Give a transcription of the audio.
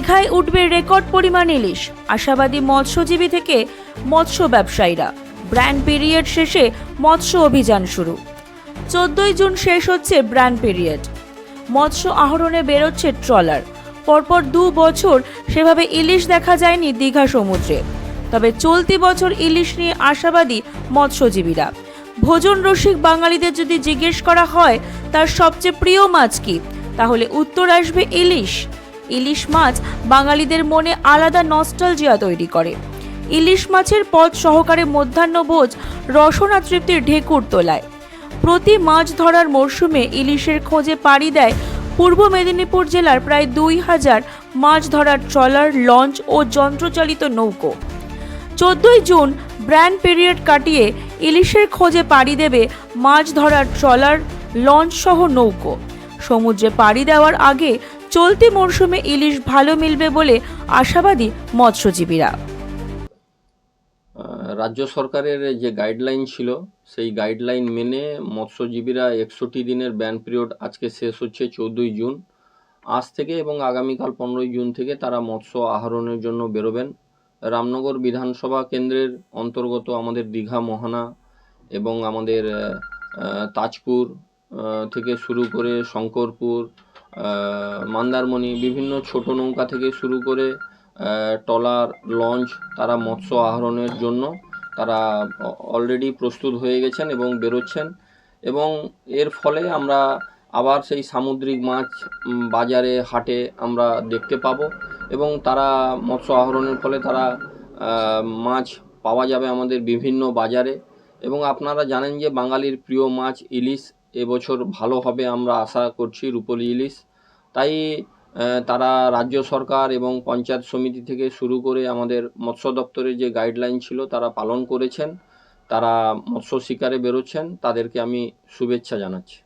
দীঘায় উঠবে রেকর্ড পরিমাণ ইলিশ, আশাবাদী মৎস্যজীবী থেকে মৎস্য ব্যবসায়ীরা। ব্র্যান্ড পিরিয়ড শেষে মৎস্য অভিযান শুরু। চোদ্দই জুন শেষ হচ্ছে ব্র্যান্ড পিরিয়ড। মৎস্য আহরণে বেরোচ্ছে ট্রলার। পরপর দু বছর সেভাবে ইলিশ দেখা যায়নি দীঘা সমুদ্রে। তবে চলতি বছর ইলিশ নিয়ে আশাবাদী মৎস্যজীবীরা। ভোজন রসিক বাঙালিদের যদি জিজ্ঞেস করা হয়, তার সবচেয়ে প্রিয় মাছ কি? তাহলে উত্তর আসবে ইলিশ। ইলিশ মাছ বাঙালিদের মনে আলাদা নস্টালজিয়া তৈরি করে। ইলিশ মাছের পদ সহকারে মধ্যাহ্নভোজ রসনা তৃপ্তির ঢেকুর তোলায়। প্রতি মাছ ধরার মরশুমে ইলিশের খোঁজে পাড়ি দেয় পূর্ব মেদিনীপুর জেলার প্রায় দুই হাজার মাছ ধরার ট্রলার, লঞ্চ ও যন্ত্রচালিত নৌকো। চোদ্দই জুন ব্র্যান্ড পিরিয়ড কাটিয়ে ইলিশের খোঁজে পাড়ি দেবে মাছ ধরার ট্রলার, লঞ্চ সহ নৌকো। সমুদ্রে পাড়ি দেওয়ার আগে চলতি মরশুমে ইলিশ ভালো মিলবে বলে আশাবাদী মৎস্যজীবীরা। রাজ্য সরকারের যে গাইডলাইন ছিল, সেই গাইডলাইন মেনে মৎস্যজীবীরা একষট্টি দিনের ব্যান পিরিয়ড আজকে শেষ হচ্ছে চৌদ্দই জুন। আজ থেকে এবং আগামীকাল পনেরোই জুন থেকে তারা মৎস্য আহরণের জন্য বেরোবেন। রামনগর বিধানসভা কেন্দ্রের অন্তর্গত আমাদের দীঘা, মোহনা এবং আমাদের তাজপুর থেকে শুরু করে শঙ্করপুর মন্দারমণি বিভিন্ন ছোট নৌকা থেকে শুরু করে আহ, ট্রলার লঞ্চ তারা মৎস্য আহরণের জন্য তারা অলরেডি প্রস্তুত হয়ে গেছেন এবং বেরোচ্ছেন। এবং এর ফলে আমরা আবার সেই সামুদ্রিক মাছ বাজারে হাটে আমরা দেখতে পাবো এবং তারা মৎস্য আহরণের ফলে তারা মাছ পাওয়া যাবে আমাদের বিভিন্ন বাজারে। এবং আপনারা জানেন যে বাঙালির প্রিয় মাছ ইলিশ এবছর ভালো হবে আমরা আশা করছি, রূপলি ইলিশ। তাই তারা রাজ্য সরকার এবং পঞ্চায়েত সমিতি থেকে শুরু করে আমাদের মৎস্য দপ্তরের যে গাইডলাইন ছিল, তারা পালন করেছেন। তারা মৎস্য শিকারে বেরোচ্ছেন। তাদেরকে আমি শুভেচ্ছা জানাচ্ছি।